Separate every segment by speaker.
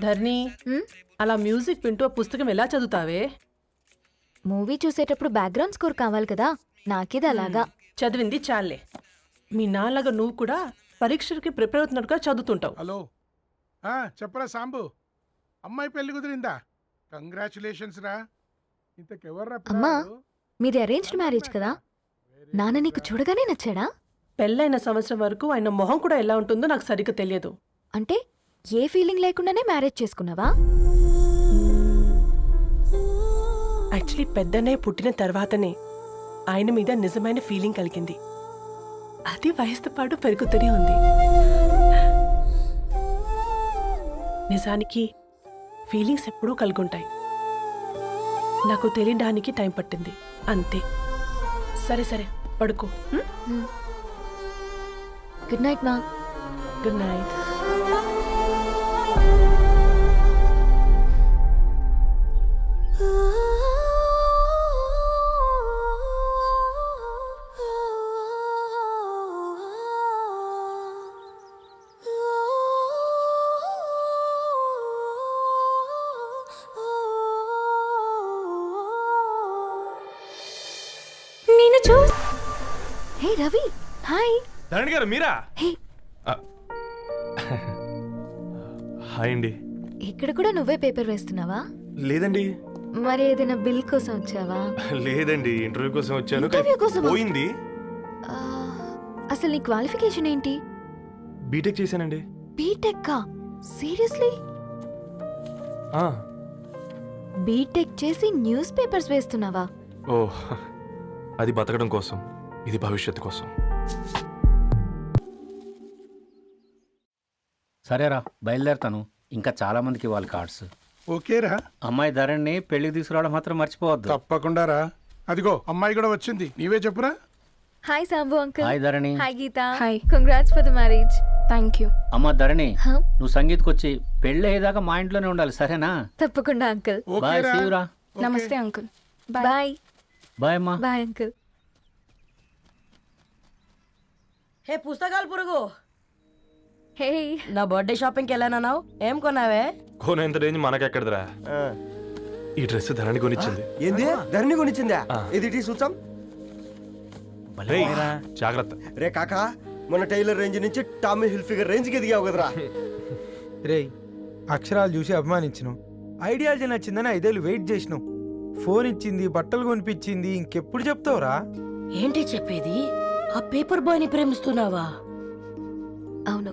Speaker 1: ధర్ని? అలా మ్యూజిక్ వింటూ ఆ పుస్తకం ఎలా చదువుతావే?
Speaker 2: మూవీ చూసేటప్పుడు బ్యాక్గ్రౌండ్ స్కోర్ కావాలి కదా. నాకిది అలాగా.
Speaker 1: చదివింది చాలే. మీ నాన్నగా నువ్వు కూడా పరీక్షలకి ప్రిపేర్ అవుతున్నట్టుగా చదువుతుంటావు.
Speaker 3: హలో. ఆ, చెప్పరా సాంబు. అమ్మాయి పెళ్ళి కుదిరిందా? కంగ్రాచులేషన్స్ రా. ఇంతకెవర్రా
Speaker 2: అమ్మా? మీది అరేంజ్డ్ మ్యారేజ్ కదా. నాన్న నీకు చూడగానే నచ్చాడా?
Speaker 1: పెళ్ళైన సంవత్సరం వరకు ఆయన మొహం కూడా ఎలా ఉంటుందో నాకు సరిగ్గా తెలియదు.
Speaker 2: అంటే ఏ ఫీలింగ్ లేకుండానే మ్యారేజ్ చేసుకున్నావా?
Speaker 1: యాక్చువల్లీ పెద్దనే పుట్టిన తర్వాతనే ఆయన మీద నిజమైన ఫీలింగ్ కలిగింది. అది వయసుతో పాటు పెరుగుతూనే ఉంది. నిజానికి ఫీలింగ్స్ ఎప్పుడూ కలుగుంటాయి. నాకు తెలియడానికి టైం పట్టింది. అంతే. సరే సరే పడుకో?
Speaker 2: గుడ్ నైట్ మా
Speaker 1: గుడ్ నైట్
Speaker 4: ధరణి గారు మీరా. హాయ్ అండి.
Speaker 2: ఇక్కడ కూడా నువ్వే పేపర్ వేస్తున్నావా?
Speaker 4: లేదండి.
Speaker 2: మరి ఏదైనా బిల్ కోసం వచ్చావా?
Speaker 4: లేదండి ఇంటర్వ్యూ కోసం వచ్చాను.
Speaker 2: ఇంటర్వ్యూ కోసమా?
Speaker 4: పోయింది.
Speaker 2: ఆ, అసలు నీ క్వాలిఫికేషన్ ఏంటి?
Speaker 4: బీటెక్ చేశానండి.
Speaker 2: BTech seriously?
Speaker 4: ఆ,
Speaker 2: బీటెక్ చేసి న్యూస్ పేపర్స్ వేస్తున్నావా?
Speaker 4: ఓ అది బతకడం కోసం. ఇది భవిష్యత్తు కోసం.
Speaker 5: సరేరా బయలుదేరతాను. ఇంకా చాలా మందికి ఇవ్వాలి కార్డ్స్.
Speaker 3: ఓకేరా.
Speaker 5: అమ్మాయి ధరణి పెళ్ళికి తీసుకురావడం మాత్రం మర్చిపోవద్దు.
Speaker 3: తప్పకుండా రా అదిగో అమ్మాయి కూడా వచ్చింది. నీవే చెప్పురా.
Speaker 2: Hi Sambu uncle.
Speaker 5: Hi Dharani.
Speaker 2: Hi Geetha.
Speaker 6: Hi.
Speaker 2: Congrats for the marriage
Speaker 6: thank you
Speaker 5: అమ్మ ధరణి
Speaker 2: హ?
Speaker 5: నువ్వు సంగీత్కి వచ్చి పెళ్ళి అయ్యేదాకా మా ఇంట్లోనే ఉండాలి సరేనా?
Speaker 2: తప్పకుండా అంకుల్.
Speaker 5: బాయ్
Speaker 3: ఓకేరా
Speaker 5: సీవురా.
Speaker 6: నమస్తే అంకుల్.
Speaker 2: బాయ్.
Speaker 5: బాయ్ అమ్మా.
Speaker 2: Bye uncle.
Speaker 7: హే పుస్తకాలు పురుగు.
Speaker 2: హే
Speaker 7: నా బర్త్డే షాపింగ్కి వెళ్ళానన్నావు ఏం కొన్నావే?
Speaker 4: కోనేంత రేంజ్ మనకెక్కడదిరా ఈ డ్రెస్ ధరణి కొనిచ్చింది.
Speaker 8: ఏంది? ధరణి కొనిచ్చిందా. ఇది టీ చూచాం
Speaker 4: రేయ్, జాగ్రత్త.
Speaker 8: రే కాకా మన టైలర్ రేంజ్ నుంచి టామీ హిల్ఫిగర్ రేంజ్కి ఎదిగావు కదరా.
Speaker 9: రేయ్ అక్షరాలు చూసి అభిమానించను ఐడియాలజీ నచ్చిందని ఐదేళ్ళు వెయిట్ చేసినావు. ఫోన్ ఇచ్చింది బట్టలు కొనిపించింది ఇంకెప్పుడు చెప్తావురా?
Speaker 7: ఏంటి చెప్పేది? ఆ పేపర్ బాయ్ని ప్రేమిస్తున్నావా?
Speaker 2: అవును.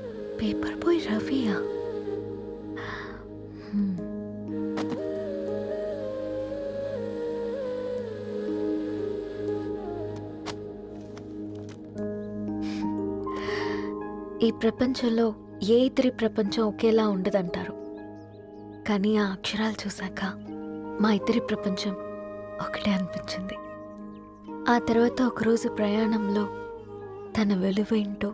Speaker 2: Paper boy రవియా. ఈ ప్రపంచంలో ఏ ఇద్దరి ప్రపంచం ఒకేలా ఉండదంటారు? కానీ ఆ అక్షరాలు చూశాక మా ఇద్దరి ప్రపంచం ఒకటే అనిపించింది. ఆ తర్వాత ఒకరోజు ప్రయాణంలో తన విలువేంటో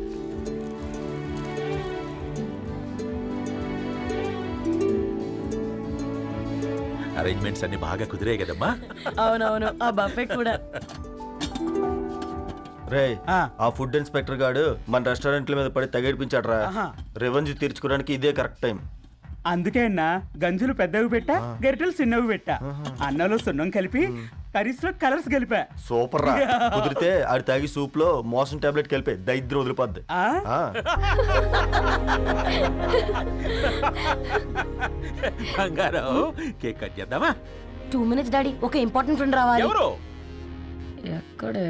Speaker 10: అరేంజ్మెంట్స్ అన్ని బాగా కుదిరే కదమ్మా.
Speaker 7: అవునవును ఆ బఫే కూడా.
Speaker 8: రే ఆ. ఫుడ్ ఇన్స్పెక్టర్ గాడు మన రెస్టారెంట్ల మీద పడి తగేడిపించాడు రా రెవెన్యూ తీర్చుకోవడానికి ఇదే కరెక్ట్ టైం.
Speaker 9: అందుకే అన్న గంజులు పెద్దవి పెట్టా గరిటెలు చిన్నవి పెట్టా. అన్నంలో సున్నం కలిపి కర్రీస్లో కలర్స్ కలిపా
Speaker 8: సూపర్ రా. కుదిరితే ఆడి తాగి సూప్లో మోషన్ టాబ్లెట్ కలిపే దరిద్రం వదిలిపోద్ది.
Speaker 10: బంగారం కేక్ కట్ చేద్దామా?
Speaker 7: Two minutes daddy. ఒక ఇంపార్టెంట్ ఫ్రెండ్ రావాలి.
Speaker 10: ఎవరు?
Speaker 7: ఎక్కడే?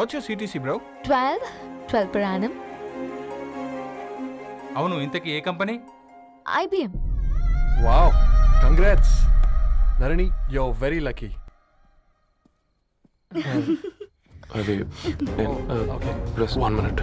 Speaker 11: What's your CTC bro
Speaker 2: twelve twelve per annum.
Speaker 9: అవును ఇంతకీ ఏ company?
Speaker 2: IBM
Speaker 4: wow congrats Dharani yo very lucky అది okay plus one minute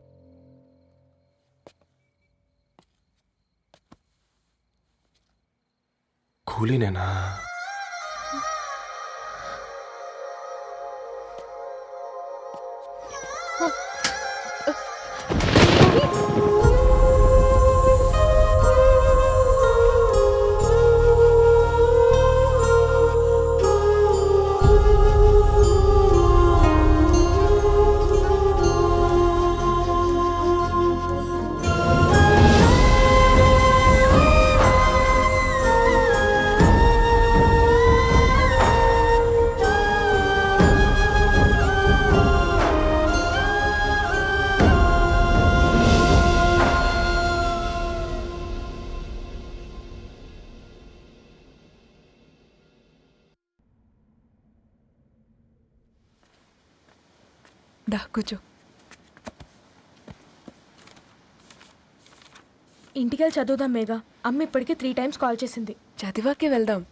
Speaker 4: కూలీనేనా?
Speaker 6: దా కూర్చో. ఇంటికెళ్ళి చదువుదాం మేఘా. అమ్మ ఇప్పటికే త్రీ టైమ్స్ కాల్ చేసింది. చదివాకే వెళ్దాం.